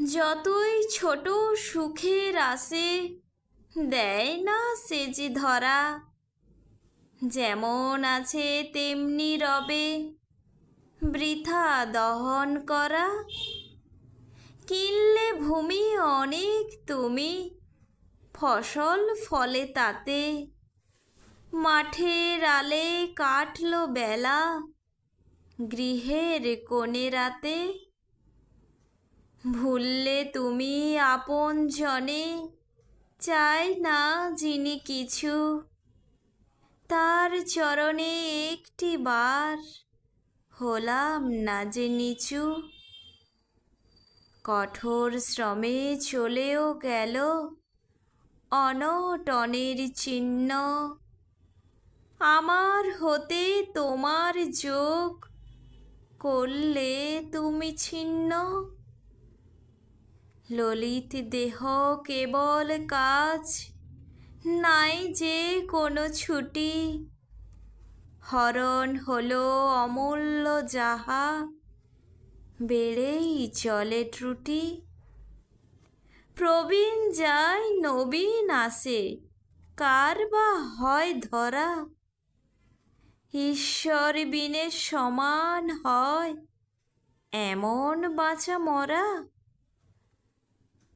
যতই ছোট সুখের আসে দেয় না সে যে ধরা। যেমন আছে তেমনি রবে বৃথা দহন করা। কিনলে ভূমি অনেক তুমি, ফসল ফলে তাতে। মাঠের আলে কাটলো বেলা, গৃহের কোণে রাতে ভুললে তুমি আপন জনে, চাই না যিনি কিছু। তার চরণে একটি বার হলাম না যে নিচু। কঠোর শ্রমে চলেও গেল অনটনের চিহ্ন। আমার হতে তোমার যোগ করলে তুমি ছিন্ন। ললিত দেহ কেবল কাজ, নাই যে কোনো ছুটি। হরণ হলো অমূল্য যাহা, বেড়েই চলে ত্রুটি। প্রবীণ যায়, নবীন আসে, কার বা হয় ধরা? ঈশ্বর বিনে সমান হয়, এমন বাঁচা মরা।